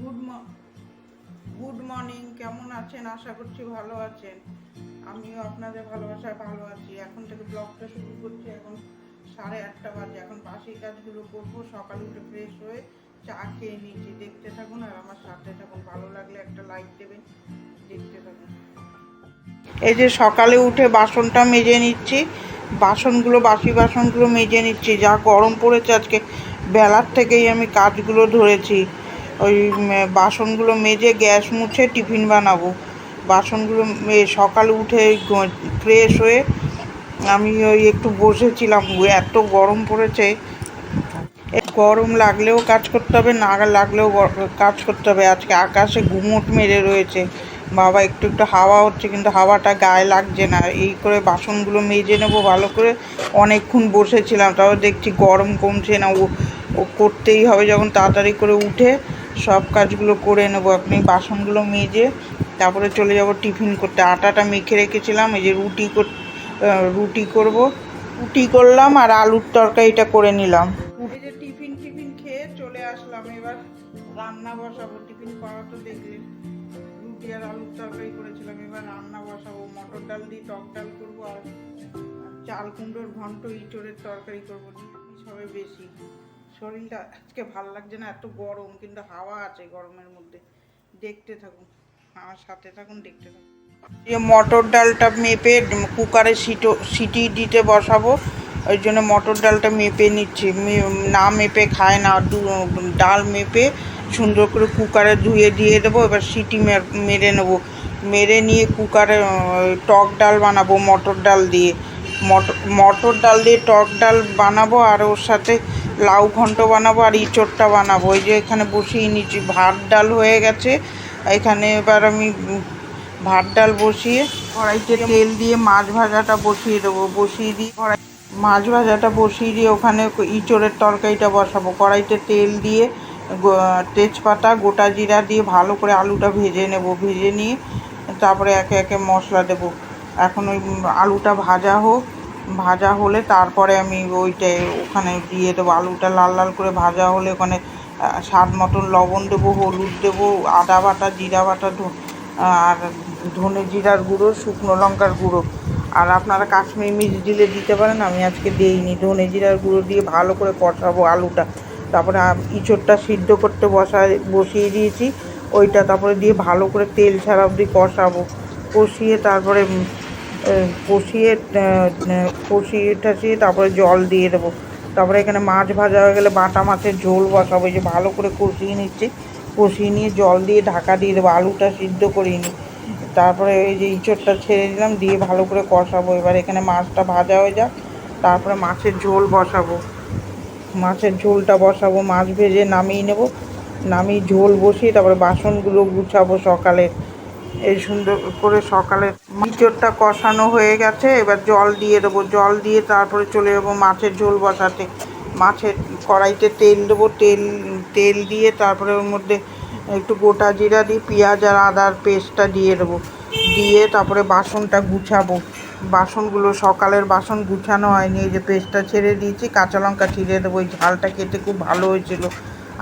Good good morning কেমন আছেন? আশা করছি ভালো আছেন। আমিও আপনাদের ভালোবাসায় ভালো আছি। এখন থেকে ব্লগটা শুরু করছি। এখন সাড়ে আটটা বাজে। এখন বাসি কাজগুলো করব। সকালে উঠে ফ্রেশ হয়ে চা খেয়ে নিচ্ছি। দেখতে থাকুন আর আমার সাথে থাকুন। ভালো লাগলে একটা লাইক দেবেন। দেখতে থাকুন। এই যে সকালে উঠে বাসনটা মেজে নিচ্ছি। বাসনগুলো, বাসি বাসনগুলো মেজে নিচ্ছি। যা গরম পড়েছে আজকে, বেলার থেকেই আমি কাজগুলো ধরেছি। ওই বাসনগুলো মেজে গ্যাস মুছে টিফিন বানাবো। বাসনগুলো সকালে উঠে ফ্রেশ হয়ে আমি ওই একটু বসেছিলাম। এত গরম পড়েছে। গরম লাগলেও কাজ করতে হবে, না লাগলেও কাজ করতে হবে। আজকে আকাশে ঘুমট মেরে রয়েছে। বাবা, একটু একটু হাওয়া হচ্ছে, কিন্তু হাওয়াটা গায়ে লাগছে না। এই করে বাসনগুলো মেজে নেব, ভালো করে অনেকক্ষণ বসেছিলাম। তাও দেখছি গরম কমছে না। ও করতেই হবে যখন তাড়াতাড়ি করে উঠে। সব কাজগুলো করে নেব। আপনি বাসনগুলো মেজে তারপরে চলে যাব টিফিন করতে। আটাটা মেখে রেখেছিলাম, এই যে রুটি রুটি করব। রুটি করলাম আর আলুর তরকারিটা করে নিলাম। এই যে টিফিন টিফিন খেয়ে চলে আসলাম। এবার রান্না বসাবো। টিফিন করা তো দেখলেন রুটি আর আলুর তরকারি করেছিলাম। এবার রান্না বসাবো। মটর ডাল দিয়ে টক ডাল করব আর চাল কুমড়োর ঘন্ট ইঁচড়ের তরকারি করব। হবে বেশি। শরীরটা আজকে ভালো লাগছে না, এত গরম, কিন্তু হাওয়া আছে গরমের মধ্যে। দেখতে থাকুন, আমার সাথে থাকুন, দেখতে থাকুন। যে মটর ডালটা মেপে কুকারে সিটো সিটি দিতে বসাবো, ওই জন্য মটর ডালটা মেপে নিচ্ছি। না মেপে খায় না ডাল মেপে সুন্দর করে কুকারে ধুয়ে দিয়ে দেবো, এবার সিটি মেরে নেব। মেরে নিয়ে কুকারে টক ডাল বানাবো মটর ডাল দিয়ে। মটর ডাল দিয়ে টক ডাল বানাবো আর ওর সাথে লাউ ঘন্ট বানাবো আর ইঁচড়টা বানাবো। ওই যে এখানে বসিয়ে নিচ্ছি ভাত ডাল হয়ে গেছে। এখানে এবার আমি ভাত ডাল বসিয়ে কড়াইতে তেল দিয়ে মাছ ভাজাটা বসিয়ে দেবো, বসিয়ে দিয়ে কড়াই, মাছ ভাজাটা বসিয়ে দিয়ে ওখানে ইঁচড়ের তরকারিটা বসাবো। কড়াইতে তেল দিয়ে তেজপাতা, গোটা জিরা দিয়ে ভালো করে আলুটা ভেজে নেব, ভেজে নিয়ে তারপরে একে একে মশলা দেবো। এখন ওই আলুটা ভাজা হোক। ভাজা হলে তারপরে আমি ওইটা ওখানে দিয়ে দেবো, আলুটা লাল লাল করে ভাজা হলে ওখানে স্বাদ মতন লবণ দেবো, হলুদ দেবো, আদা বাটা, জিরা বাটা আর ধনে জিরার গুঁড়ো, শুকনো লঙ্কার গুঁড়ো। আর আপনারা কাশ্মীর মির্চ দিলে দিতে পারেন, আমি আজকে দিইনি। ধনে জিরার গুঁড়ো দিয়ে ভালো করে কষাবো আলুটা। তারপরে ইঁচড়টা সিদ্ধ করতে বসা, বসিয়ে দিয়েছি। ওইটা তারপরে দিয়ে ভালো করে তেল ছাড়া অবধি কষাবো। কষিয়ে তারপরে কষিয়ে কষিয়ে টাষিয়ে তারপরে জল দিয়ে দেবো। তারপরে এখানে মাছ ভাজা হয়ে গেলে বাটা মাছের ঝোল বসাবো। যে ভালো করে কষিয়ে নিচ্ছি। কষিয়ে নিয়ে জল দিয়ে ঢাকা দিয়ে দেবো। আলুটা সিদ্ধ করিয়ে নিই। তারপরে এই যে ইঁচড়টা ছেড়ে দিলাম, দিয়ে ভালো করে কষাবো। এবার এখানে মাছটা ভাজা হয়ে যাক। তারপরে মাছের ঝোল বসাবো। মাছের ঝোলটা বসাবো। মাছ ভেজে নামিয়ে নেব। নামিয়ে ঝোল বসিয়ে তারপরে বাসনগুলো গুছাবো সকালে। এই সুন্দর করে সকালে ইঁচড়টা কষানো হয়ে গেছে, এবার জল দিয়ে দেবো, জল দিয়ে তারপরে চলে যাব মাছের ঝোল বসাতে। মাছের কড়াইতে তেল দেবো, তেল তেল দিয়ে তারপরে ওর মধ্যে একটু গোটা জিরা দিয়ে পেঁয়াজ আর আদার পেস্টটা দিয়ে দেবো। দিয়ে তারপরে বাসনটা গুছাবো। বাসনগুলো সকালের বাসন গুছানো হয়নি, এই যে পেস্টটা ছেড়ে দিয়েছি, কাঁচা লঙ্কা ছিঁড়ে দেবো ওই ঝালটা খেতে খুব ভালো হয়েছিল।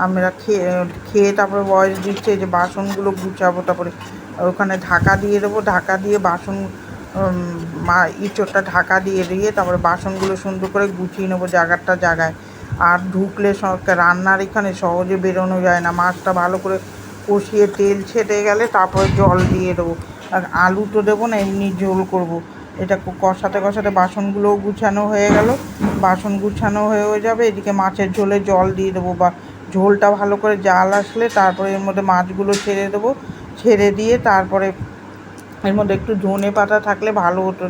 আমরা খেয়ে খেয়ে তারপরে বয়স দিচ্ছে যে বাসনগুলো গুছাবো তারপরে। ওখানে ঢাকা দিয়ে দেবো, ঢাকা দিয়ে বাসন মা, ইঁচড়টা ঢাকা দিয়ে দিয়ে তারপরে বাসনগুলো সুন্দর করে গুছিয়ে নেব জায়গাটা জায়গায়। আর ঢুকলে রান্নার এখানে সহজে বেরোনো যায় না। মাছটা ভালো করে কষিয়ে তেল ছেটে গেলে তারপরে জল দিয়ে দেবো। আর আলু তো দেবো না, এমনি ঝোল করব। এটা কষাতে কষাতে বাসনগুলোও গুছানো হয়ে গেল। বাসন গুছানো হয়ে যাবে, এদিকে মাছের ঝোলে জল দিয়ে দেবো বা ঝোলটা ভালো করে জাল আসলে তারপরে এর মধ্যে মাছগুলো ছেড়ে দেবো। ছেড়ে দিয়ে তারপরে এর মধ্যে একটু ধনে পাতা থাকলে ভালো হতো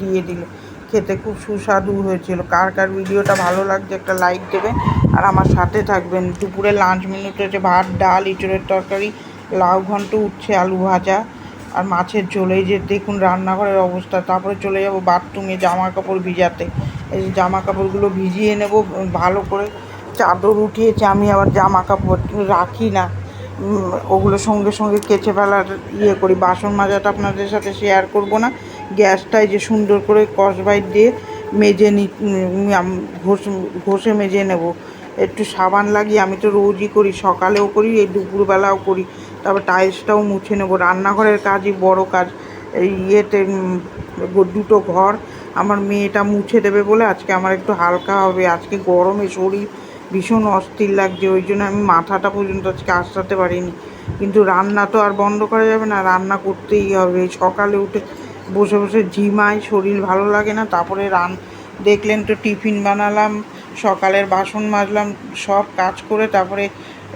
দিয়ে দিলে। খেতে খুব সুস্বাদু হয়েছিল। কার কার ভিডিওটা ভালো লাগছে একটা লাইক দেবেন। আর আমার সাথে থাকবেন। দুপুরে লাঞ্চ মেনুতে হচ্ছে ভাত, ডাল ইঁচড়ের তরকারি, লাউ ঘন্ট উঠছে আলু ভাজা। আর মাছের ঝোল যে দেখুন রান্নাঘরের অবস্থা। তারপরে চলে যাব বাথরুমে জামা কাপড় ভিজাতে। এই জামা কাপড়গুলো ভিজিয়ে নেব ভালো করে। চাদর উঠিয়েছে, আমি আবার জামা কাপড় রাখি না। ওগুলো সঙ্গে সঙ্গে কেচে ফেলার ইয়ে করি। বাসন মাজাটা আপনাদের সাথে শেয়ার করব না। গ্যাসটায় যে সুন্দর করে কসবাইট দিয়ে মেজে নি ঘষ, ঘষে মেজে নেব। একটু সাবান লাগিয়ে আমি তো রোজই করি, সকালেও করি, এই দুপুরবেলাও করি। তারপর টাইলসটাও মুছে নেব। রান্নাঘরের কাজই বড় কাজ। এই ইয়েতে দুটো ঘর। আমার মেয়েটা মুছে দেবে বলে আজকে আমার একটু হালকা হবে। আজকে গরমে শরীর ভীষণ অস্থির লাগছে, ওই জন্য আমি মাথাটা পর্যন্ত আজকে আসতে পারিনি। কিন্তু রান্না তো আর বন্ধ করা যাবে না, রান্না করতেই হবে। সকালে উঠে বসে বসে ঝিমাই, শরীর ভালো লাগে না, তারপরে রান, দেখলেন তো টিফিন বানালাম, সকালের বাসন মাজলাম, সব কাজ করে তারপরে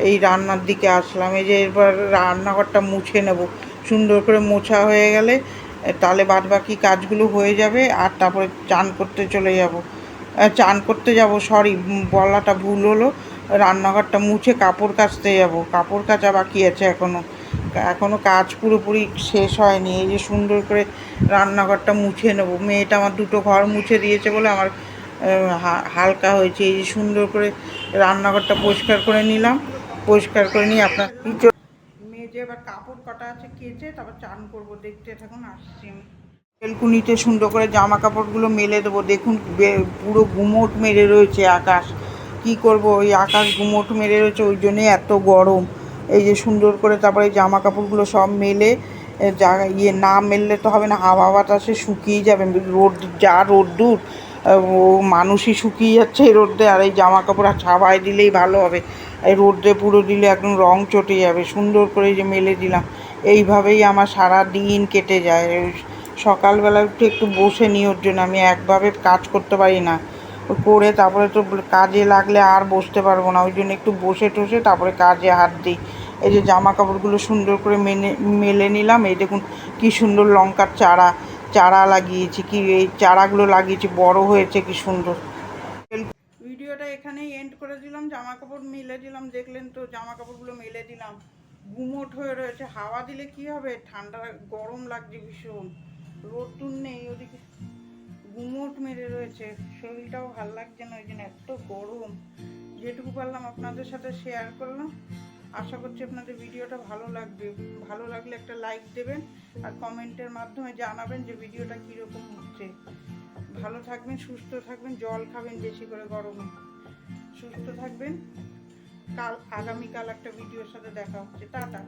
এই রান্নার দিকে আসলাম। এই যে এবার রান্নাঘরটা মুছে নেব। সুন্দর করে মোছা হয়ে গেলে তাহলে বাদ বাকি কাজগুলো হয়ে যাবে, আর তারপরে চান করতে চলে যাব। চান করতে যাব সরি বলাটা ভুল হলো। রান্নাঘরটা মুছে কাপড় কাচতে যাব। কাপড় কাচা বাকি আছে এখনও এখনও কাজ পুরোপুরি শেষ হয়নি। এই যে সুন্দর করে রান্নাঘরটা মুছে নেব। মেয়েটা আমার দুটো ঘর মুছে দিয়েছে বলে আমার হালকা হয়েছে। এই যে সুন্দর করে রান্নাঘরটা পরিষ্কার করে নিলাম। পরিষ্কার করে নিয়ে আপনার মেয়ে যে এবার কাপড় কটা আছে কেচে তারপর চান করব। দেখতে থাকুন, আসছি আমি। বেলকুনিতে সুন্দর করে জামা কাপড়গুলো মেলে দেবো। দেখুন পুরো গুমোট মেরে রয়েছে আকাশ। কি করব? ওই আকাশ গুমোট মেরে রয়েছে, ওই জন্যই এত গরম। এই যে সুন্দর করে তারপরে জামা কাপড়গুলো সব মেলে যা ইয়ে না মেললে তো হবে না হাওয়া বাতাসে শুকিয়ে যাবে। রোদ, যা রোদ্দুর, ও মানুষই শুকিয়ে যাচ্ছে এই রোদ্রে আর এই জামা কাপড় আর ছাওয়ায় দিলেই ভালো হবে। এই রোদ্রে পুরো দিলে একদম রং চটে যাবে। সুন্দর করে যে মেলে দিলাম। এইভাবেই আমার সারা দিন কেটে যায়। সকালবেলা একটু একটু বসে নিই, ওর জন্য আমি একভাবে কাজ করতে পারি না। করে তারপরে তো কাজে লাগলে আর বসতে পারব না, ওই জন্য একটু বসে টসে তারপরে কাজে হাত দিই। এই যে জামা কাপড়গুলো সুন্দর করে মেনে, মেলে নিলাম, এই দেখুন কি সুন্দর লঙ্কার চারা চারা লাগিয়েছি, কি এই চারাগুলো লাগিয়েছি, বড় হয়েছে কি সুন্দর। ভিডিওটা এখানেই এন্ড করে দিলাম জামা কাপড় মেলে দিলাম, দেখলেন তো জামা কাপড়গুলো মেলে দিলাম। গুমোট হয়ে রয়েছে, হাওয়া দিলে কি হবে? ঠান্ডা, গরম লাগছে ভীষণ। রোদ্দুর নেই, ওদিকে গুমোট মেরে রয়েছে। শরীরটাও ভালো লাগছে না, ওই জন্য এত গরম। যেটুকু পারলাম আপনাদের সাথে শেয়ার করলাম। আশা করছি আপনাদের ভিডিওটা ভালো লাগবে। ভালো লাগলে একটা লাইক দেবেন আর কমেন্টের মাধ্যমে জানাবেন যে ভিডিওটা কীরকম হচ্ছে। ভালো থাকবেন, সুস্থ থাকবেন, জল খাবেন বেশি করে গরমে। সুস্থ থাকবেন। কাল, আগামীকাল একটা ভিডিওর সাথে দেখা হচ্ছে। টাটা।